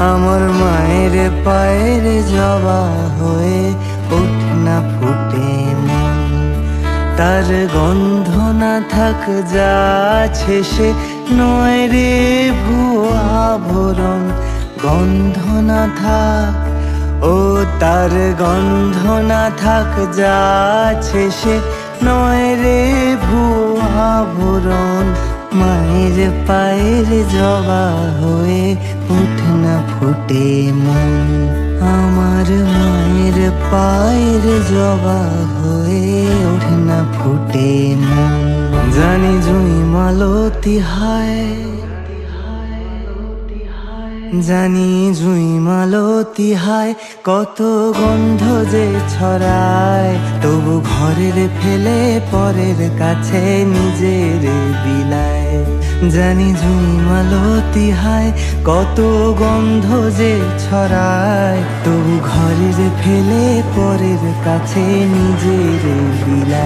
আমার মায়ের পায়ের জবা হয়ে ওঠ না। ফুটে তার গন্ধ না থাক যাচ্ছে সে নয় রে ভুয়া আভরণ গন্ধ না থাক, ও তার গন্ধ না থাক যাচ্ছে সে নয় রে ভুয়া আভরণ মায়ের পায়ের জবা হয়ে আমার মায়ের পায়ের জবা হয়ে ওঠে না, ফুটে মন। জানি জুই মালতি হায়, জানি জুই মালতি হায়, কত গন্ধ যে ছড়ায়। তবু ঘরের ফেলে পরের কাছে নিজের জানি ঝুমালো তিহায় হায়, কত গন্ধ যে ছড়ায়। তবু ঘরের ফেলে পরের কাছে নিজের বিলায়